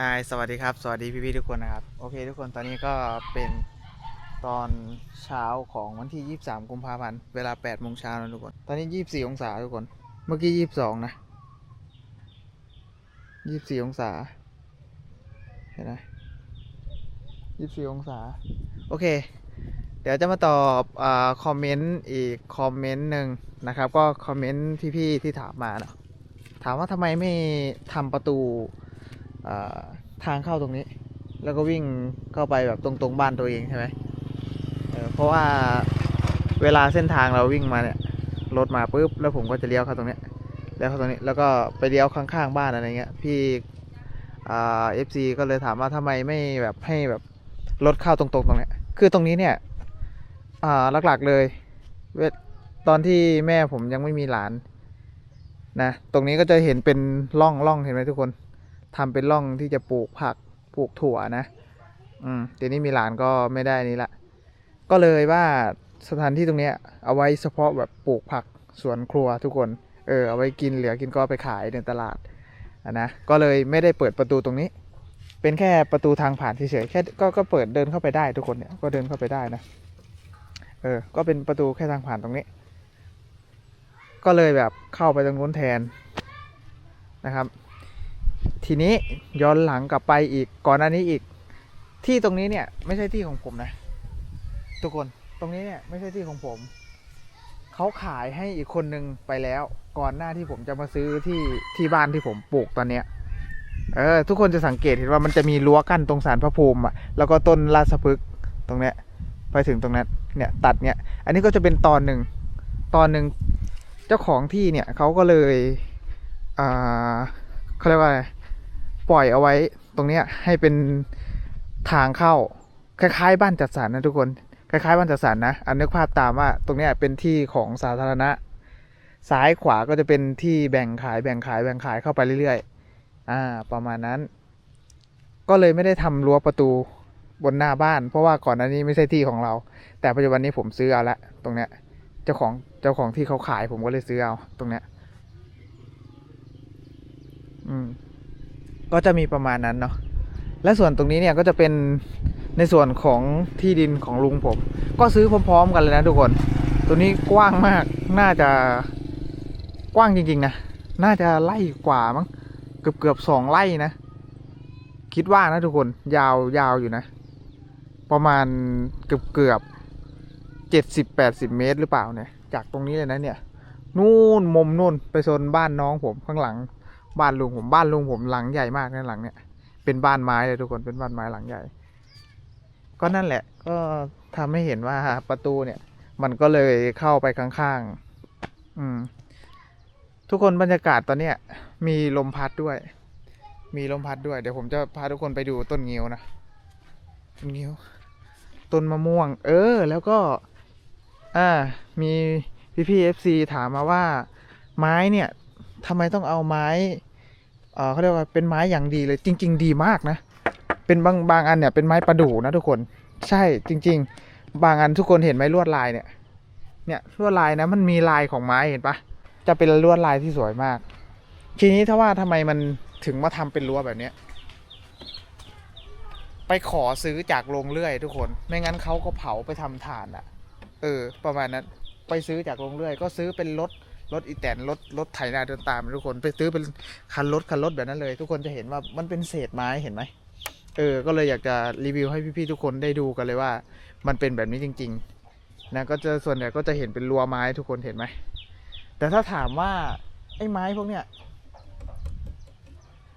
ฮายสวัสดีครับ สวัสดีพี่ๆทุกคนนะครับ โอเค ทุกคนตอนนี้ก็เป็นตอนเช้าของวันที่ 23 กุมภาพันธ์เวลา8โมงเช้านะทุกคน ตอนนี้ 24 องศาทุกคน เมื่อกี้ 22 นะ 24 องศา เห็นไหม24 องศา โอเค เดี๋ยวจะมาตอบอาคอมเมนต์อีกคอมเมนต์หนึ่งนะครับ ก็คอมเมนต์พี่ๆที่ถามมาเนาะถามว่าทำไมไม่ทำประตู ทางเข้าตรงนี้ แล้วก็วิ่งเข้าไปแบบตรงๆบ้านตัวเองใช่ไหมเเพราะว่าเวลาเส้นทางเราวิ่งมาเนี่ยรถมาปุ๊บแล้วผมก็จะเลี้ยวเข้าตรงนี้ยเลี้ยวเข้าตรงนี้แล้วก็ไปเลี้ยวข้างๆบ้านอะไรเงี้ยพี่เอฟซีก็เลยถามว่าทำไมไม่แบบให้แบบรถเข้าตรงๆตรงเนี้ยคือตรงนี้เนี่ยหลักๆเลยเวตอนที่แม่ผมยังไม่มีหลานนะตรงนี้ก็จะเห็นเป็นร่องร่องเห็นไหมทุกคน ทำเป็นร่องที่จะปลูกผักปลูกถั่วนะ อืมเดี๋ยวนี้มีหลานก็ไม่ได้นี้ละ ก็เลยว่าสถานที่ตรงเนี้ยเอาไว้เฉพาะแบบปลูกผักสวนครัวทุกคน เออเอาไว้กินเหลือกินก็ไปขายในตลาดนะก็เลยไม่ได้เปิดประตูตรงนี้ เป็นแค่ประตูทางผ่านเฉยๆแค่ก็ก็เปิดเดินเข้าไปได้ทุกคนเนี่ยก็เดินเข้าไปได้นะ เออ ก็เป็นประตูแค่ทางผ่านตรงนี้ ก็เลยแบบเข้าไปตรงนู้นแทนนะครับ ทีนี้ย้อนหลังกลับไปอีกก่อนหน้านี้อีก ที่ตรงนี้เนี่ยไม่ใช่ที่ของผมนะ ทุกคนตรงนี้เนี่ยไม่ใช่ที่ของผม เขาขายให้อีกคนนึงไปแล้ว ก่อนหน้าที่ผมจะมาซื้อที่ที่บ้านที่ผมปลูกตอนเนี้ยเออทุกคนจะสังเกตเห็นว่ามันจะมีรั้วกั้นตรงสารพระภูมิอะแล้วก็ต้นราชพฤกษ์ตรงเนี้ยไปถึงตรงนั้นเนี่ยตัดเนี่ยอันนี้ก็จะเป็นตอนหนึ่งตอนหนึ่งเจ้าของที่เนี่ยเขาก็เลยอ่าเขาเรียกว่าอะไร ปล่อยเอาไว้ตรงเนี้ยให้เป็นทางเข้า คล้ายๆ บ้านจัดสรรนะทุกคน คล้ายๆ บ้านจัดสรรนะ อันนึกภาพตามว่าตรงเนี้ยเป็นที่ของสาธารณะ ซ้ายขวาก็จะเป็นที่แบ่งขายแบ่งขายแบ่งขายเข้าไปเรื่อยๆ อ่า ประมาณนั้น ก็เลยไม่ได้ทำรั้วประตูบนหน้าบ้าน เพราะว่าก่อนหน้านี้ไม่ใช่ที่ของเรา แต่ปัจจุบันนี้ผมซื้อเอาละตรงเนี้ยเจ้าของเจ้าของที่เขาขายผมก็เลยซื้อเอาตรงเนี้ยอืม ก็จะมีประมาณนั้นเนาะและส่วนตรงนี้เนี่ยก็จะเป็นในส่วนของที่ดินของลุงผม ก็ซื้อพร้อมๆกันเลยนะทุกคน ตัวนี้กว้างมากน่าจะกว้างจริงๆนะน่าจะไล่กว่ามั้งเกือบเกือบสองไร่นะ คิดว่านะทุกคนยาวยาวอยู่นะ ประมาณเกือบเกือบเจ็ดสิบแปดสิบเมตรหรือเปล่าเนี่ย จากตรงนี้เลยนะเนี่ย นู่นมุมนู่นไปโซนบ้านน้องผมข้างหลัง บ้านลุงผมบ้านลุงผมหลังใหญ่มากนะหลังเนี่ยเป็นบ้านไม้เลยทุกคนเป็นบ้านไม้หลังใหญ่ ก็นั่นแหละ ก็ทำให้เห็นว่าประตูเนี่ย มันก็เลยเข้าไปข้างๆ อืม ทุกคนบรรยากาศตอนเนี้ย มีลมพัดด้วย มีลมพัดด้วยเดี๋ยวผมจะพาทุกคนไปดูต้นงิ้วนะต้นงิ้วต้นมะม่วง เออ แล้วก็ อ่า มีพี่พี่เอฟซีถามมาว่า ไม้เนี่ย ทำไมต้องเอาไม้เขาเรียกว่าเป็นไม้อย่างดีเลยจริง ๆ ดีมากนะ เป็นบางบางอันเนี่ยเป็นไม้ประดู่นะทุกคน ใช่จริง ๆ บางอันทุกคนเห็นไหมลวดลายเนี่ย เนี่ยลวดลายนะมันมีลายของไม้เห็นปะจะเป็นลวดลายที่สวยมาก ทีนี้ถ้าว่าทำไมมันถึงมาทำเป็นรั้วแบบเนี้ยไปขอซื้อจากโรงเลื่อยทุกคน ไม่งั้นเขาก็เผาไปทำถ่านอะ่ะ เออ ประมาณนั้น ไปซื้อจากโรงเลื่อย ก็ซื้อเป็นรถ รถอีแตนรถรถไถนาเดินตามทุกคนไปซื้อเป็นคันรถคันรถแบบนั้นเลย ทุกคนจะเห็นว่ามันเป็นเศษไม้เห็นไหมเออ ก็เลยอยากจะรีวิวให้พี่ๆทุกคนได้ดูกันเลยว่า มันเป็นแบบนี้จริง ๆ นะ ก็จะส่วนใหญ่ก็จะเห็นเป็นรั้วไม้ทุกคนเห็นไหม แต่ถ้าถามว่าไอ้ไม้พวกเนี้ย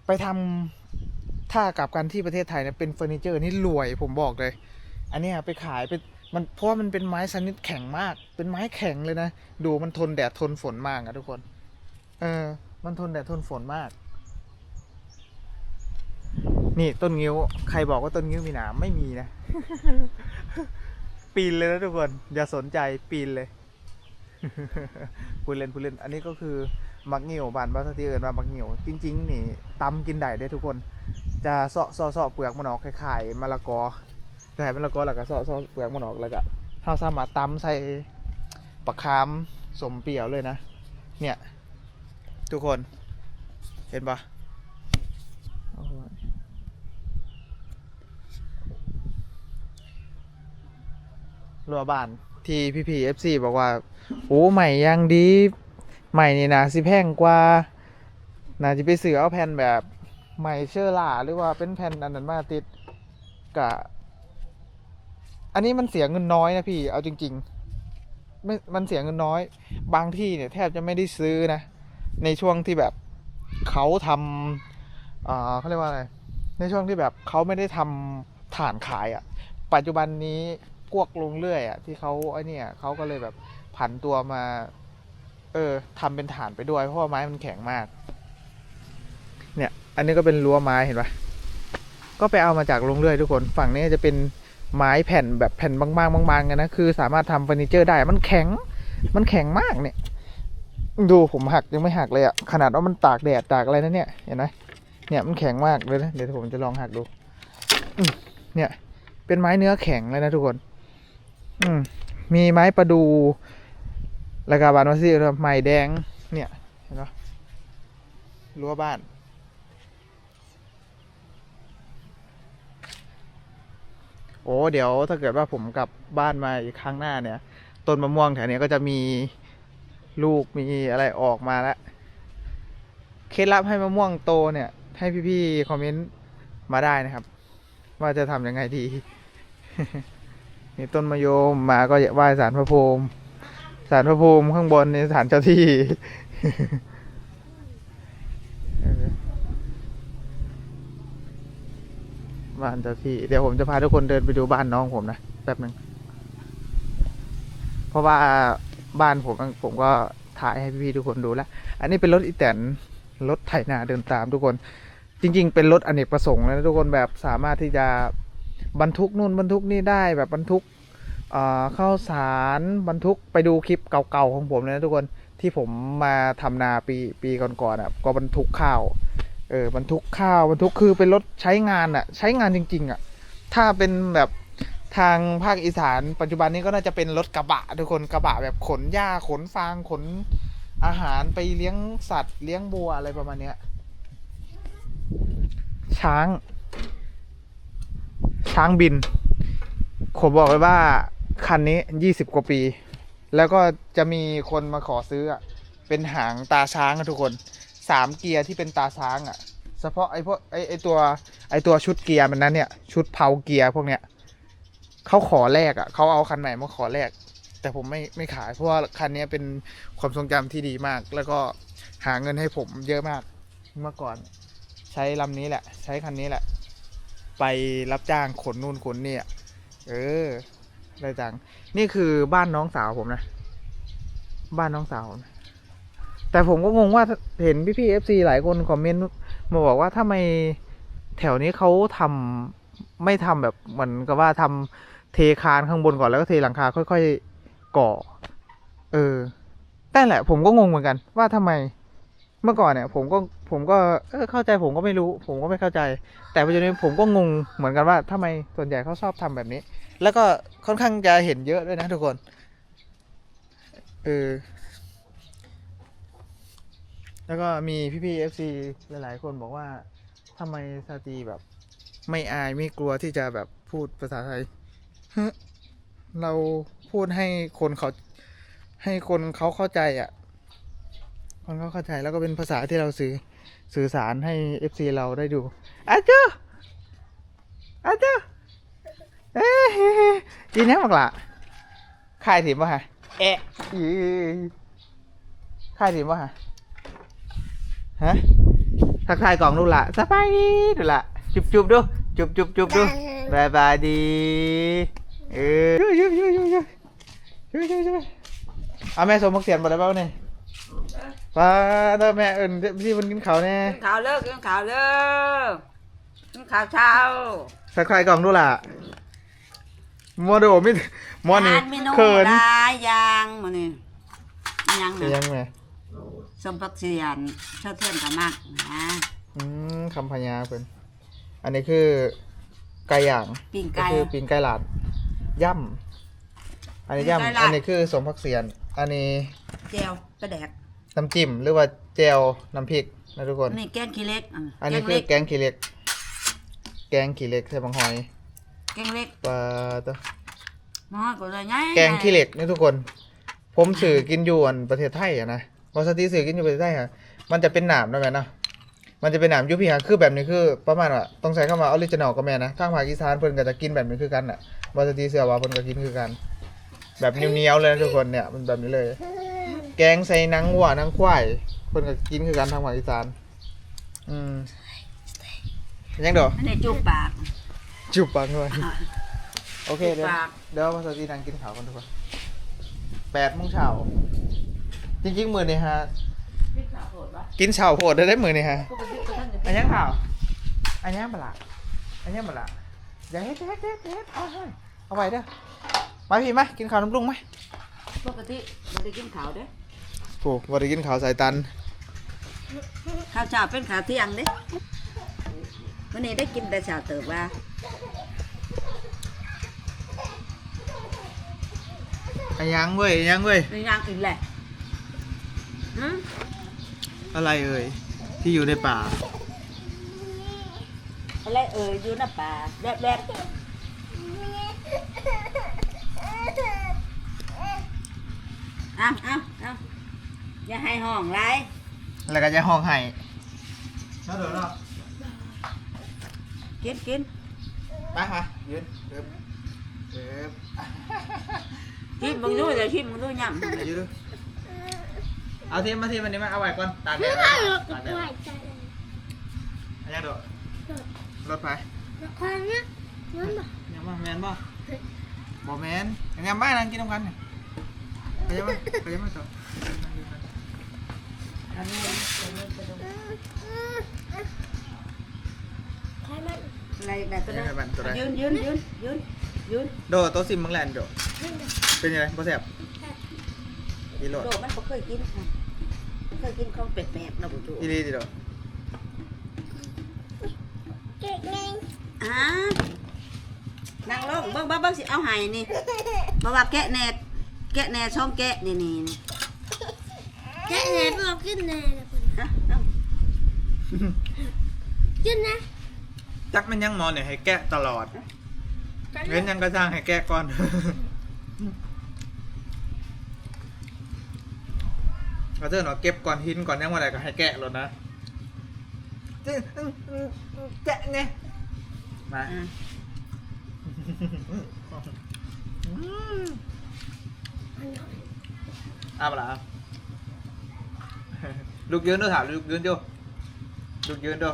ไปทำถ้ากลับกันที่ประเทศไทยเนี่ยเป็นเฟอร์นิเจอร์นี่รวยผมบอกเลย อันนี้ไปขายเป็น มันเพราะว่ามันเป็นไม้ชนิดแข็งมาก เป็นไม้แข็งเลยนะ ดูมันทนแดดทนฝนมากอะทุกคน เออ มันทนแดดทนฝนมาก นี่ต้นงิ้ว ใครบอกว่าต้นงิ้วมีหนามไม่มีนะ ปีนเลยนะทุกคน อย่าสนใจปีนเลยพูดเล่นพูดเล่น อันนี้ก็คือมักงิ้วบานบาสตีเอิญว่ามักงิ้วจริง ๆ นี่ตำกินได้ได้ทุกคน จะเซาะเซาะเซาะเปลือกมันออกคล้ายๆมะละกอ จส่เป็นนละกอแล้วก็ซอซอเปลือกมันออกแล้วก็เราสามารถตำใส่ปลาคามสมเปียวเลยนะ เนี่ย ทุกคนเห็นปะรัวบ้านที่พี่พีเอฟซีบอกว่า โอ้ใหม่ยังดี ใหม่นี่นะสิแพงกว่าน่าจะไปเสือเอาแผ่นแบบใหม่เชื่อหล่าหรือว่าเป็นแผ่นอันนั้นมาติดกับ อันนี้มันเสียเงินน้อยนะพี่ เอาจริงๆไม่มันเสียเงินน้อย บางที่เนี่ยแทบจะไม่ได้ซื้อนะ ในช่วงที่แบบเขาทำอ่าเขาเรียกว่าอะไร ในช่วงที่แบบเขาไม่ได้ทำฐานขายอะ่ะ ปัจจุบันนี้พวกลงเรื่อยอะ่ะที่เขาไอ้เนี่ยเขาก็เลยแบบผันตัวมา เออทำเป็นฐานไปด้วย เพราะว่าไม้มันแข็งมาก เนี่ย อันนี้ก็เป็นรั้วไม้เห็นปะก็ไปเอามาจากลงเรื่อยทุกคน ฝั่งนี้จะเป็น ไม้แผ่นแบบแผ่นบางๆบางๆกันนะคือ สามารถทำเฟอร์นิเจอร์ได้มันแข็ง มันแข็งมากเนี่ย ดูผมหักยังไม่หักเลยอะขนาดว่ามันตากแดดตากอะไรนะเนี่ยเห็นไหมเนี่ยมันแข็งมากเลยนะเดี๋ยวผมจะลองหักดูเนี่ยเป็นไม้เนื้อแข็งเลยนะทุกคน อืมมีไม้ประดูแล้วก็บานวัสซีไม้แดง เนี่ยเห็นปะรั้วบ้าน อ้เดี๋ยวถ้าเกิดว่าผมกลับบ้านมาอีกครั้งหน้าเนี่ย ต้นมะม่วงแถวนี้ก็จะมีลูกมีอะไรออกมาแล้วเคล็ดลับให้มะม่วงโตเนี่ย ให้พี่ๆคอมเมนต์มาได้นะครับ ว่าจะทำยังไงดีนี่ต้นมะยมมาก็ไหว้สารพระภูมิสารพระภูมิข้างบนในสารเจ้าที่ เออ บ้านเจ้าที่ เดี๋ยวผมจะพาทุกคนเดินไปดูบ้านน้องผมนะแป๊บหนึ่งเพราะว่าบ้านผมผมก็ถ่ายให้พี่ๆทุกคนดูแล้ว อันนี้เป็นรถอีแตนรถไถนาเดินตามทุกคน จริง ๆ เป็นรถอเนกประสงค์เลยนะทุกคนแบบสามารถที่จะบรรทุกนู่นบรรทุกนี่ได้แบบบรรทุกเข้าวสารบรรทุกไปดูคลิปเก่าๆของผมเลยนะทุกคนที่ผมมาทำนาปีปีก่อนๆอะก็บรรทุกข้าว เออบรรทุกข้าวบรรทุกคือเป็นรถใช้งานอะใช้งานจริง ๆอะถ้าเป็นแบบทางภาคอีสาน ปัจจุบันนี้ก็น่าจะเป็นรถกระบะทุกคนกระบะแบบขนหญ้าขนฟางขนอาหารไปเลี้ยงสัตว์เลี้ยงบัวอะไรประมาณเนี้ย ช้าง ช้างบินผมบอกเลยว่าคันนี้ยี่สิบกว่าปี แล้วก็จะมีคนมาขอซื้ออะเป็นหางตาช้างทุกคน สามเกียร์ที่เป็นตาช้างอะเฉพาะไอ้พวกไอ้ไอ้ตัวไอ้ตัวชุดเกียร์มันนั้นเนี่ย ชุดเพาเกียร์พวกเนี้ยเขาขอแลกอะเขาเอาคันใหม่มาขอแลกแต่ผมไม่ไม่ขายเพราะว่าคันนี้เป็นความทรงจำที่ดีมาก แล้วก็หาเงินให้ผมเยอะมากเมื่อก่อน ใช้ลำนี้แหละ ใช้คันนี้แหละ ไปรับจ้างขนนู่นขนนี่อะเออได้จังนี่คือบ้านน้องสาวผมนะ บ้านน้องสาวผมนะ แต่ผมก็งงว่าเห็นพี่พี่เอฟซีหลายคนคอมเมนต์มาบอกว่าทำไมแถวนี้เขาทำไม่ทำแบบเหมือนกับว่าทำเทคานข้างบนก่อนแล้วก็เทหลังคาค่อยๆก่อ เออแต่แหละ ผมก็งงเหมือนกัน ว่าทำไมเมื่อก่อนเนี่ย ผมก็ผมก็เออเข้าใจผมก็ไม่รู้ ผมก็ไม่เข้าใจ แต่ปัจจุบันผมก็งงเหมือนกันว่าทำไมส่วนใหญ่เขาชอบทำแบบนี้ แล้วก็ค่อนข้างจะเห็นเยอะด้วยนะทุกคนเออ แล้วก็มีพี่ๆ FC หลายๆ คนบอกว่าทำไมซาตีแบบ ไม่อายไม่กลัวที่จะแบบพูดภาษาไทย เราพูดให้คนเขาให้คนเขาเข้าใจอะ คนเขาเข้าใจแล้วก็เป็นภาษาที่เราสื่อสื่อสารให้ FC เราได้ดูอาจูอาจูเอ้ยกินยังบักละค่ายถิ่มป่ะฮะเอะอีค่ายถิ่มป่ะฮะ ฮะทักทายกล่องดูละสบายดีดูละจุบจุบดูจุบจุบจุบดูบายบายดีเออยูยูยูยูยูยูยูยูเอาแม่สมบักเสียนบ่ได้เปล่าเนี่ยป้าเด้อแม่เอิญพี่มันกินเขาวแน่กินข้าวเลิกกินข้าวเลิกกินข้าวเช้าทักทายกล่องดูละมัวโดมิมัวนี่ทาเมนูเขินหลายอย่างมื้อนี้อิหยังเป็นยันะงไง สมพักเสียนเท่าเทียนกับมากนะอืมคำพญาเพิ่นอันนี้คือไก่ย่างปิ้งก็ไก่ คือปีนไก่หลาดย่ำอันนี้ปิ้งไก่ย่ำหลาดอันนี้คือสมพักเสียน อันนี้แจวปลาแดกน้ำจิ้มหรือว่าเจลน้ำพริกนะทุกคน นี่แกงขี้เล็กอะอันนี้แกงคืเล็อกแกงขี้เหล็ก แกงขี้เหล็กใส่บังหอยแกงเล็กปลาตัวน้อยก็เลยไงแกงขี้เหล็กนี่ทุกคน ผมสื่อกินอยู่อันประเทศไทยอะนะ วาซาติสื่อกินอยู่ประเทศไทยอะมันจะเป็นหนามนะแม่เนาะมันจะเป็นหนามอยูพี่ฮะคือแบบนี้คือประมาณว่าต้องใช้คำว่าออริจินอลก็แม่นะทางภาคอีสานเพิ่นก็จะกินแบบนี้คือกันอะวาซาติเสือว่าเพิ่นก็กินคือกัน แบบเหนียวๆเลยนะทุกคนเนี่ยมันแบบนี้เลย แกงใส่หนังวัวหนังควายเพิ่นก็กินคือกันทางภาคอีสานอืมยังดอกอันนี้จุกปากจุบปังด้วยโอเคเดี๋ยวปากเดี๋ยวมาสตีนังกินข้าวกันทุกคนแปดโมงเช้า จริงๆมือนี่ฮะพี่สาวโหดวะกินเช้าโพดได้ได้มือนี่ฮะปกติก็ท่านจะอันยังข่าวอันยังบละอันยังบละอย่าเฮ็ดเฮ็ดเฮ็ดเฮ็ดเอาให้เอาไว้เด้อมาพี่มากินข้าวน้ำลุงไหมปกติไม่ได้กินข้าวเด้โอ้วันนี้กินข้าวสายตันข้าวเช้าเป็นข้าวเที่ยงเด้วันนี้ได้กินแต่เช้าเติบว่าอันยังเว้ยอันยังเว้ย ในย่างอีกแหละหืม อะไรเอ่ยที่อยู่ในป่า อะไรเอ่ยอยู่หน้าป่าแบบแบบอ้าวอ้าวอ้าวอย่าให้ห้องไรแล้วก็จะห้องไห้น่าเดือดเนาะกินกินมามายืนเอิบเอิบชิมมึงดูเดี๋ยวชิมมึงดูย่ำเดี๋ยวยืนดู เอาทีมมาทีมวันนี้มาเอาไว้ก่อนตากแดดไว้ตากแดดไว้อันยังโดดรถไปยังบ่แมนบ่บ่แมนยังไงบ้านนั่งกินน้ำกันเนี่ยไปยังไงไปยังไงต่ออันนี้อันนี้กระดูกอะไรแบบก็ได้ยืนยืนยืนยืนยืนโดดโต๊ะซิมมังแลนโดดเป็นยังไงบ่แซ่บอีโหลดโดมันบ่เคยกินค่ะบ่ เคยกินของแปลกๆนะบุจูอีลีดิโดดอ่านั่งลงเบิ่งเบิ่งเบิ่งสิเอาให้นี่เพราะว่าแกะแหน่แกะแหน่ช่องแกะนี่นี่นี่แค่ไหนบอกขึ้นแน่เลยคุณฮะเอาขึ้นนะจักมันยังมอนเนี่ยให้แกะตลอดเว้นยังกระจ้างให้แกะก่อน เราเจอเนาะเก็บก่อนหินก่อนยังว่าอะไรก็ให้แกะรถนะแกะไงมาอ่าอ้าวเปล่าลูกยืนด้วยถามลูกยืนดูลูกยืนดู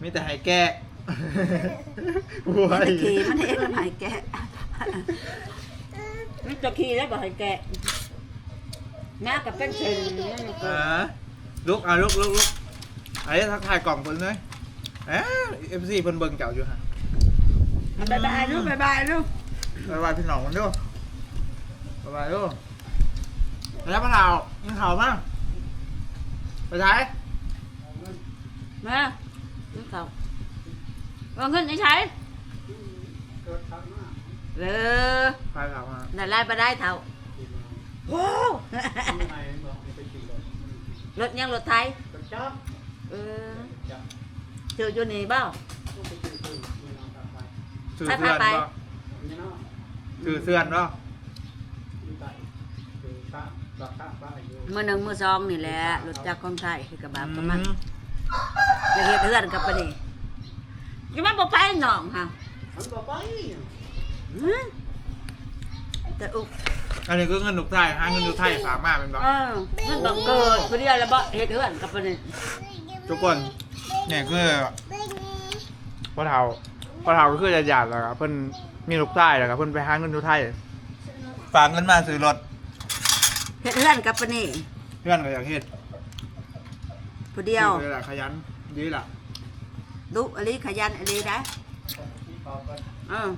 มีแต่ให้แกะมันจะขี่มันเองมันให้แกะ มันจะขี่แล้วบ่ให้แกะ แม่กับเป็นเซนนี่มันก็อ่าลุกอะลุกลุกลุกไอ้ทักทายกล่องเพิ่นเลยเอ๊ะเอฟซีเพิ่นเบิ่งเจ้าอยู่ฮะบายบายลูกบายบายลูกบายบายพี่น้องมันดูบายบายดูแล้วมาเท้ายิงเท้ามาไปใช้แม่ลูกเขาเอาเงินให้ใช้เออไปเท้ามานั่นไล่ไปได้เท่า โอ้รถยังรถไทยเออเจออยู่นี่เปล่าถือไปเสื้อนไปบ่ถือเสื้อนบ่มือหนึ่งมือสองนี่แหละรถจักรของไทยคือกระบะประมาณอืมจะเฮ็ดเฮือนกับปะนี่ยังมันบ่ไปหนองค่ะหืมแต่อุก อันนี้ก็เงินลูกไทยหาเงินลูกไทยฝากมาเป็นบ่เออมันบังเกิดพอดีแล้วบ่เฮ็ดเฮือนกับปะนี่ทุกคนเนี่ยคือพ่อเฒ่าพ่อเฒ่าก็คือจะหยาดแล้วครับเพิ่นมีลูกไทยแล้วครับเพิ่นไปหาเงินลูกไทยฝากเงินมาซื้อรถเฮ็ดเฮือนกับปะนี่เพื่อนก็อยากเฮ็ดผู้เดียวเลยล่ะขยันดีล่ะดุอลีขยันอลีได้เออ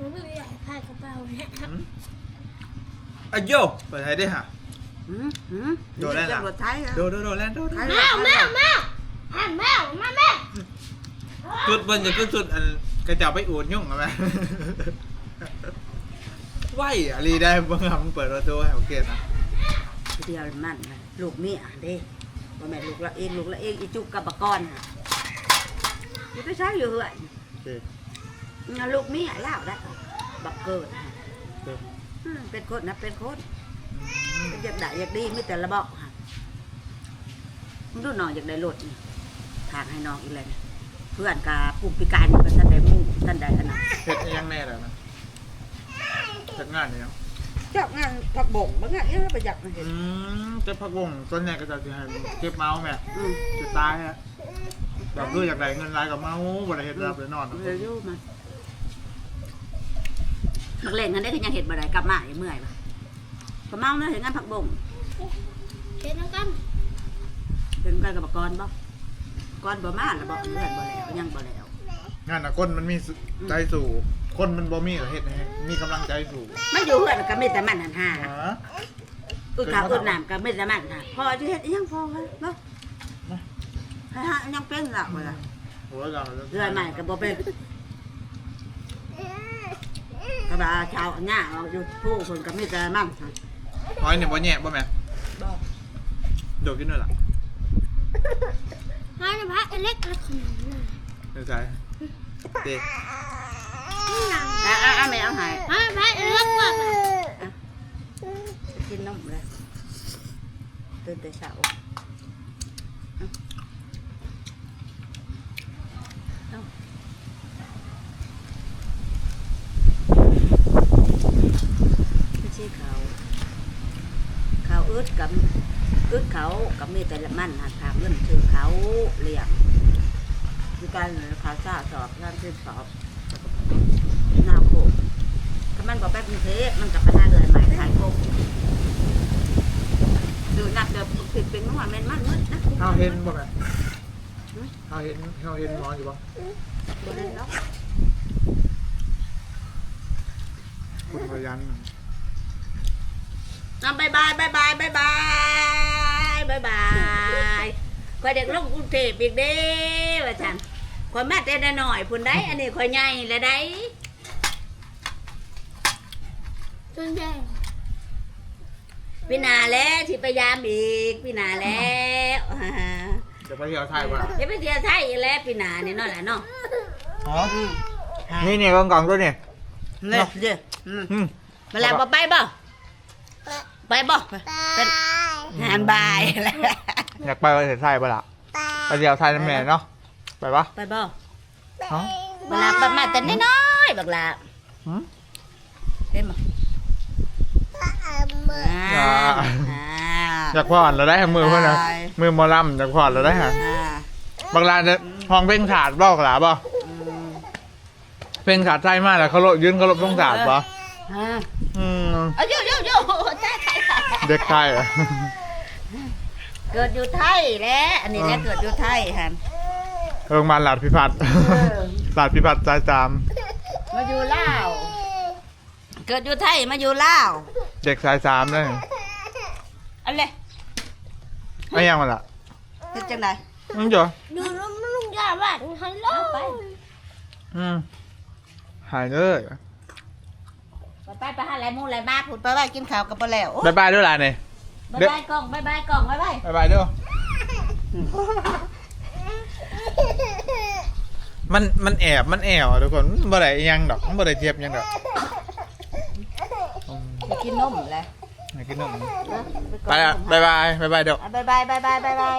ผมไม่อยากพายกระเป๋าเนี่ยอะโยเปิดไทยได้ฮะ หืมหืมโดดได้ล่ะรถไทยเหรอโดโดโดแลนโดไทยแมวแมวแมวแมวแมวมาแม่สุดเบิ่นจะขึ้นสุดอันกระเจ้าไปอูดยุ่งกับแม่ไหวอะลีได้เบิ่งครับมึงเปิดประตูให้โอเคนะผู้เดียวมันน่ะลูกเมียเด้บ่แม่นลูกละเองลูกละเองอีจุกกับปะกอนน่ะอยู่ไปใช้อยู่เฮือนโอเคงั้น ลูกเมียเล่าได้บักเกิดอืมเป็นคนนะเป็นคนเป็นอยากได้อยากดีมีแต่ละบอกค่ะมึงดูน้องอยากได้รถนี่ทางให้น้องอีกเลยนะเพื่อนกาปุ่มปีกายนี่ก็ท่านใดมุ่งท่านใดอันนั้นเฮ็ดอิหยังแน่แล้วนะเฮ็ดงานเนี่ยงเจ้างานผักบ่งบางงานยังประหยัดมาเห็นอืมเก็บผักบุ้งส่วนใหญ่ก็จะสิให้เก็บเมาส์แม่อืมจะตายฮะแบบคืออยากได้เงินหลายกับเมาส์บ่ได้เฮ็ดรับเลยนอนเดี๋ยวอยู่มา นักเลงกันได้ก็ยังเห็นบ่ได้กลับมาอย่าเมื่อยปะก็เมาเนาะเห็นงานผักบ่งเห็นกันเห็นกันกับบักกรบ่กรบ่มาแล้วบ่เลื่อนบ่แล้วยังบ่แล้วงานน่ะคนมันมีใจสู่คนมันบ่มีก็เฮ็ดให้มีกำลังใจสู่มันอยู่เฮือนก็มีแต่มันหันหาอ๋ออึดข้าวอึดน้ำก็มีแต่มันค่ะพอที่เฮ็ดอีหยังพอค่ะเนาะให้หายังเป็นล่ะบ่ล่ะโหเราเรื่อยใหม่ก็บ่เป็น ก็ว่าชาวหน้าเอาอยู่ผู้คนก็มีแต่มันค่ะหอยเนี่ยบ่แย่บ่แม่บ่โดดกินด้วยล่ะให้ในพระเล็กและขนมน่ะเดี๋ยวใจเด็กนี่หลังอะอะอะแม่เอาให้ให้พระเล็กกว่ากินนมเลยตื่นแต่เช้าเอาไม่ใช่เขาเขา อึดกับอึดเขากับมีแต่ละมันหาทางเงินถือเขาเลี้ยงคือการเขาซ่าสอบงานที่สอบหน้าโคกถ้ามันบอกไปกรุงเทพมันกับพนักเลยใหม่ขายโคกดูนักเดิมผิดเป็นเมื่อวานแม่นมันมืดนะเฮาเห็นบ่แม่เฮาเห็นเฮาเห็นหมออยู่บ่บ่ได้เนาะคุณพยัน เอาบายบายบายบายบายบายบายบายคอยเด็กลงกรุงเทพอีกเด้ว่าจันคอยมาแต่น้อยพุ่นได้ อันนี้คอยใหญ่แล้วได้จนแดงพี่นาแล้วที่พยายามอีกพี่นาแล้วอ่าจะไปเที่ยวไทยบ่ล่ะเดี๋ยวไปเที่ยวไทยอีกแล้วพี่นานี่นั่นแหละเนาะอ๋อนี่นี่กองกองตัวนี่เนี่ยเดี๋ยวอืมอืมมาแล้วบ่ไปบ่ ไปบ่เป็นงานบายแล้วอยากไปประเทศไทยบ่ล่ะไปเที่ยวไทยนั่นแม่เนาะไปปะไปบ่เอ้าเวลาไปมาแต่น้อยๆบักลาหืมเห็นบ่อ่าอ่าอยากพอดเราได้ฮะมือเพื่อนนะได้ มือหมอลำอยากพอดเราได้ฮะอ่าบางร้านจะห้องเพลงถาดบอกหลาบ่อืมเพลงถาดใจมากแล้วเขาลบยืนเขาลบต้องถาดบ่อ่าอืม เอาโยโยโยใช่ใช่ใช่ เด็กไทยอะเกิดอยู่ไทยแหล้วอันนี้แหละเกิดอยู่ไทยฮะโรงพยาบาลหลาดพิพัฒน์อหลาดพิพัฒน์ใจจาม มาอยู่ลาว เกิดอยู่ไทยมาอยู่ลาวเด็กสายสามเลยอันเลยไม่ยังมันล่ะเป็นจังไดอืมเดี๋ยวดูนุ่มนุ่มยาบ้านฮัลโหลไปอืมหายเลย ไปไปหาอะไรมูอะไรมาพูดไปไปกินข้าวกับปลาแล้วบายบายด้วยล่ะเนี่ยบายบายกล่องบายบายกล่องบายบายบายบายด้วยมันมันแอบมันแอบอะทุกคนมันบ่ได้อิหยังดอกมันบ่ได้เจ็บอิหยังดอกอืมไปกินนมเลยไหนกินนมนะไปละบายบายบายบายเดี๋ยวเอาบายบายบายบายบายบาย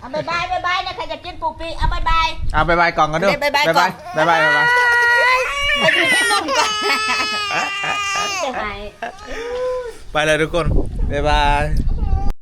เอาบายบายบายบายนะใครจะกินปูปีเอาบายบาย เอาบายบายกล่องกันด้วยบ๊ายบายก่อน บายบายบายบาย ไปกินนมก่อนจะหาย ไปเลยทุกคน บ๊ายบาย